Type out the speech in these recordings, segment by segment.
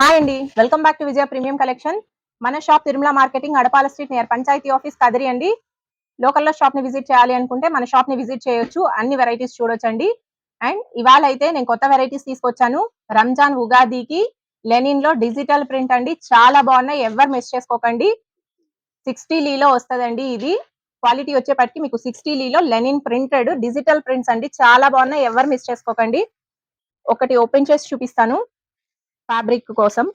Hi అండి. Welcome back to Vijaya premium collection. మన shop Tirumala marketing Adapala street near panchayat office Kadiri అండి. లోకల్లో షాప్ని visit చేయాలి అనుకుంటే మన షాప్ని విజిట్ చేయొచ్చు. అన్ని వెరైటీస్ చూడొచ్చండి. అండ్ ఇవాళ అయితే నేను కొత్త వెరైటీస్ తీసుకొచ్చాను. రంజాన్ ఉగాదికి లెనిన్లో డిజిటల్ ప్రింట్ అండి. చాలా బాగున్నాయి. ఎవరు మిస్ చేసుకోకండి. సిక్స్టీ లీలో వస్తుందండి ఇది. క్వాలిటీ వచ్చేపటికి మీకు సిక్స్టీ లీలో లెనిన్ ప్రింటెడ్ డిజిటల్ ప్రింట్స్ అండి. చాలా బాగున్నాయి. ఎవరు మిస్ చేసుకోకండి. ఒకటి ఓపెన్ చేసి చూపిస్తాను. ఫ్యాబ్రిక్ కోసం.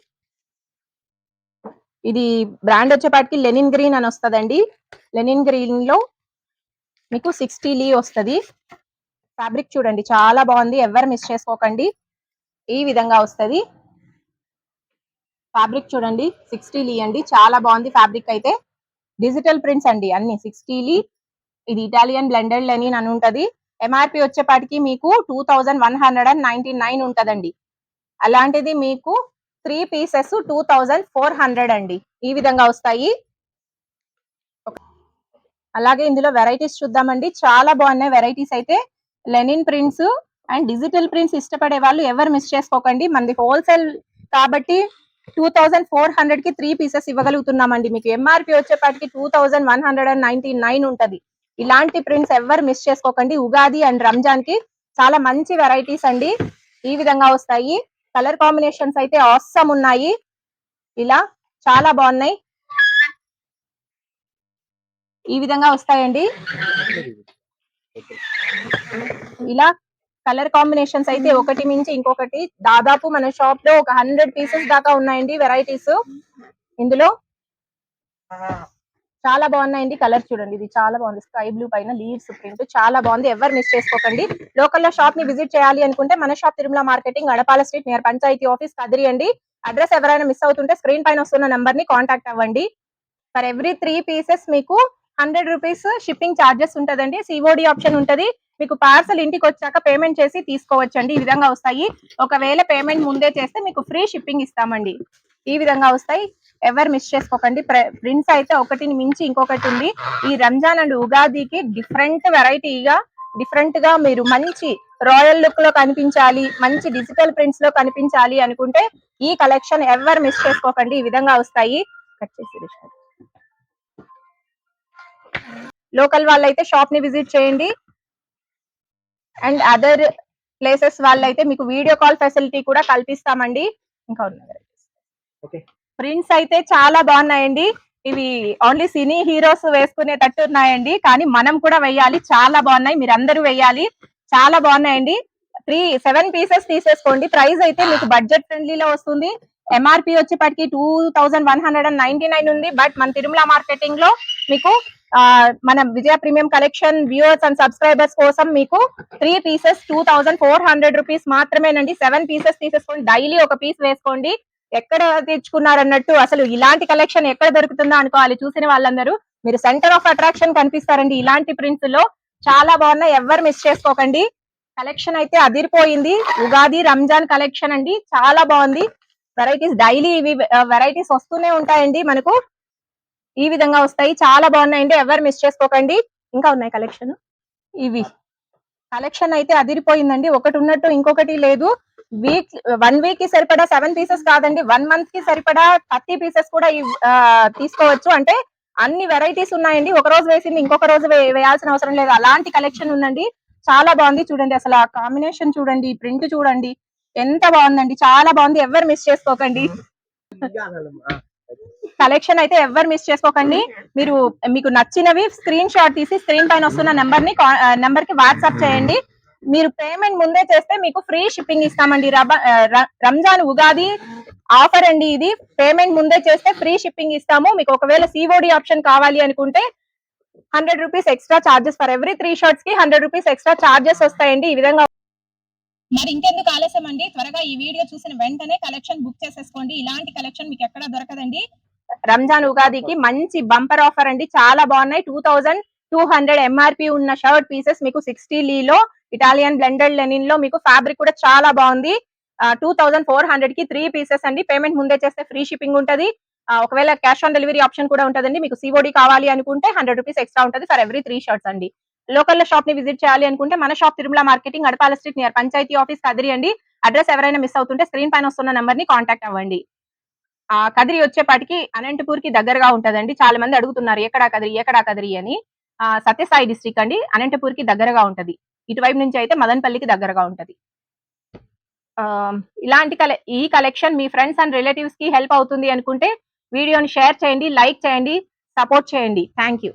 ఇది బ్రాండ్ వచ్చేపాటికి లెనిన్ గ్రీన్ అని వస్తుందండి. లెనిన్ గ్రీన్లో మీకు సిక్స్టీ లీ వస్తుంది. ఫ్యాబ్రిక్ చూడండి చాలా బాగుంది. ఎవరు మిస్ చేసుకోకండి. ఈ విధంగా వస్తుంది. ఫ్యాబ్రిక్ చూడండి సిక్స్టీ లీ అండి. చాలా బాగుంది ఫ్యాబ్రిక్ అయితే. డిజిటల్ ప్రింట్స్ అండి అన్ని. సిక్స్టీ లీ ఇది ఇటాలియన్ బ్లెండెడ్ లెనిన్ అని ఉంటుంది. ఎంఆర్పి వచ్చేపాటికి మీకు two thousand one hundred and ninety nine ఉంటుందండి. అలాంటిది మీకు three pieces two thousand four hundred అండి. ఈ విధంగా వస్తాయి. అలాగే ఇందులో వెరైటీస్ చూద్దామండి. చాలా బాగున్నాయి వెరైటీస్ అయితే. Linen prints and digital prints ఇష్టపడే వాళ్ళు ఎవరు మిస్ చేసుకోకండి. మనది హోల్సేల్ కాబట్టి టూ థౌజండ్ ఫోర్ హండ్రెడ్కి త్రీ పీసెస్ ఇవ్వగలుగుతున్నామండి. మీకు ఎంఆర్పి వచ్చేపాటికి two thousand one hundred and ninety nine ఉంటుంది. ఇలాంటి ప్రింట్స్ ఎవరు మిస్ చేసుకోకండి. ఉగాది అండ్ రంజాన్కి చాలా మంచి వెరైటీస్ అండి. ఈ విధంగా వస్తాయి. కలర్ కాంబినేషన్స్ అయితే ఆసమ్ ఉన్నాయి. ఇలా చాలా బాగున్నాయి. ఈ విధంగా వస్తాయండి. ఇలా కలర్ కాంబినేషన్స్ అయితే ఒకటి మించి ఇంకొకటి. దాదాపు మన షాప్లో ఒక హండ్రెడ్ పీసెస్ దాకా ఉన్నాయండి వెరైటీస్. ఇందులో చాలా బాగున్నాయండి కలర్ చూడండి. ఇది చాలా బాగుంది. స్కై బ్లూ పైన లీవ్స్ ప్రింట్. చాలా బాగుంది. ఎవరు మిస్ చేసుకోకండి. లోకల్లో షాప్ని విజిట్ చేయాలి అనుకుంటే మన shop Tirumala marketing Adapala street near panchayat office Kadiri అండి. అడ్రస్ ఎవరైనా మిస్ అవుతుంటే స్క్రీన్ పైన వస్తున్న నెంబర్ని కాంటాక్ట్ అవ్వండి. ఫర్ ఎవ్రీ త్రీ పీసెస్ మీకు హండ్రెడ్ రూపీస్ షిప్పింగ్ ఛార్జెస్ ఉంటదండి. సిఓడి ఆప్షన్ ఉంటది. మీకు పార్సల్ ఇంటికి వచ్చాక పేమెంట్ చేసి తీసుకోవచ్చండి. ఈ విధంగా వస్తాయి. ఒకవేళ పేమెంట్ ముందే చేస్తే మీకు ఫ్రీ షిప్పింగ్ ఇస్తామండి. ఈ విధంగా వస్తాయి. ఎవరు మిస్ చేసుకోకండి. ప్రింట్స్ అయితే ఒకటిని మించి ఇంకొకటి ఉంది. ఈ రంజాన్ అండ్ ఉగాదికి డిఫరెంట్ వెరైటీగా డిఫరెంట్గా మీరు మంచి రాయల్ లుక్లో కనిపించాలి మంచి డిజిటల్ ప్రింట్స్లో కనిపించాలి అనుకుంటే ఈ కలెక్షన్ ఎవరు మిస్ చేసుకోకండి. ఈ విధంగా వస్తాయి. కట్ చేసి లోకల్ వాళ్ళైతే షాప్ని విజిట్ చేయండి. అండ్ అదర్ ప్లేసెస్ వాళ్ళైతే మీకు వీడియో కాల్ ఫెసిలిటీ కూడా కల్పిస్తామండి. ఇంకా ఉన్నాయి ప్రింట్స్ అయితే చాలా బాగున్నాయండి. ఇవి ఓన్లీ సినీ హీరోస్ వేసుకునేటట్టు ఉన్నాయండి. కానీ మనం కూడా వెయ్యాలి. చాలా బాగున్నాయి. మీరు అందరూ వెయ్యాలి. చాలా బాగున్నాయండి. త్రీ సెవెన్ పీసెస్ తీసేసుకోండి. ప్రైస్ అయితే మీకు బడ్జెట్ ఫ్రెండ్లీలో వస్తుంది. ఎంఆర్పి వచ్చేప్పటికి two thousand one hundred and ninety nine ఉంది. బట్ మన తిరుమల మార్కెటింగ్లో మీకు మన Vijaya premium collection viewers and subscribers కోసం మీకు three pieces two thousand four hundred rupees మాత్రమేనండి. సెవెన్ పీసెస్ తీసేసుకోండి. డైలీ ఒక పీస్ వేసుకోండి. ఎక్కడ తెచ్చుకున్నారన్నట్టు అసలు ఇలాంటి కలెక్షన్ ఎక్కడ దొరుకుతుందో అనుకోవాలి. చూసిన వాళ్ళందరూ మీరు సెంటర్ ఆఫ్ అట్రాక్షన్ కనిపిస్తారండి. ఇలాంటి ప్రింట్స్లో చాలా బాగున్నాయి. ఎవరు మిస్ చేసుకోకండి. కలెక్షన్ అయితే అదిరిపోయింది. ఉగాది రంజాన్ కలెక్షన్ అండి. చాలా బాగుంది. వెరైటీస్ డైలీ ఇవి వెరైటీస్ వస్తూనే ఉంటాయండి మనకు. ఈ విధంగా వస్తాయి. చాలా బాగున్నాయండి. ఎవరు మిస్ చేసుకోకండి. ఇంకా ఉన్నాయి కలెక్షన్ ఇవి. కలెక్షన్ అయితే అదిరిపోయిందండి. ఒకటి ఉన్నట్టు ఇంకొకటి లేదు. వీక్ వన్ వీక్కి సరిపడా సెవెన్ పీసెస్ కాదండి వన్ మంత్కి సరిపడా థర్టీ పీసెస్ కూడా తీసుకోవచ్చు. అంటే అన్ని వెరైటీస్ ఉన్నాయండి. ఒక రోజు వేసింది ఇంకొక రోజు వేయాల్సిన అవసరం లేదు. అలాంటి కలెక్షన్ ఉందండి. చాలా బాగుంది చూడండి. అసలు ఆ కాంబినేషన్ చూడండి ప్రింట్ చూడండి ఎంత బాగుందండి. చాలా బాగుంది. ఎవరు మిస్ చేసుకోకండి. కలెక్షన్ అయితే ఎవరు మిస్ చేసుకోకండి. మీరు మీకు నచ్చినవి స్క్రీన్ షాట్ తీసి స్క్రీన్ పైన వస్తున్న నెంబర్ని నెంబర్కి వాట్సాప్ చేయండి. మీరు పేమెంట్ ముందే చేస్తే మీకు ఫ్రీ షిప్పింగ్ ఇస్తామండి. రంజాన్ ఉగాది ఆఫర్ అండి ఇది. పేమెంట్ ముందే చేస్తే ఫ్రీ షిప్పింగ్ ఇస్తాము. మీకు ఒకవేళ సిఓడి ఆప్షన్ కావాలి అనుకుంటే hundred rupees extra charges for every three షార్ట్స్కి hundred rupees extra charges వస్తాయండి. ఈ విధంగా మరి ఇంకెందుకు ఆలస్యం అండి? త్వరగా ఈ వీడియో చూసిన వెంటనే కలెక్షన్ బుక్ చేసేసుకోండి. ఇలాంటి కలెక్షన్ మీకు ఎక్కడ దొరకదండి. రంజాన్ ఉగాదికి మంచి బంపర్ ఆఫర్ అండి. చాలా బాగున్నాయి. Two thousand two hundred MRP ఉన్న షర్ట్ పీసెస్ మీకు సిక్స్టీ లీలో ఇటాలియన్ బ్లెండెడ్ లెనిన్లో మీకు ఫ్యాబ్రిక్ కూడా చాలా బాగుంది. టూ థౌసండ్ ఫోర్ హండ్రెడ్కి త్రీ పీసెస్ అండి. పేమెంట్ ముందే చేస్తే ఫ్రీ షిప్పింగ్ ఉంటుంది. ఒకవేళ క్యాష్ ఆన్ డెలివరీ ఆప్షన్ కూడా ఉంటుందండి. మీకు సిఓడి కావాలి అనుకుంటే హండ్రెడ్ రూపీస్ ఎక్స్ట్రా ఉంటుంది ఫర్ ఎవ్రీ త్రీ షర్ట్స్ అండి. లోకల్ షాప్ని విజిట్ చేయాలి అనుకుంటే మన shop Tirumala marketing Adapala street near panchayat office Kadiri అండి. అడ్రస్ ఎవరైనా మిస్ అవుతుంటే స్క్రీన్ పైన వస్తున్న నెంబర్ని కాంటాక్ట్ అవ్వండి. ఆ కదిరి వచ్చేపాటికి అనంతపూర్కి దగ్గరగా ఉంటదండి. చాలా మంది అడుగుతున్నారు ఎక్కడా కదిరి? ఎక్కడా కదిరి? అని. సత్యసాయి డిస్ట్రిక్ట్ అండి. అనంతపూర్కి దగ్గరగా ఉంటది. ఇటువైపు నుంచి అయితే మదనపల్లికి దగ్గరగా ఉంటది. ఆ, ఇలాంటి కలె ఈ కలెక్షన్ మీ ఫ్రెండ్స్ అండ్ రిలేటివ్స్కి హెల్ప్ అవుతుంది అనుకుంటే వీడియోని షేర్ చేయండి లైక్ చేయండి సపోర్ట్ చేయండి. Thank you.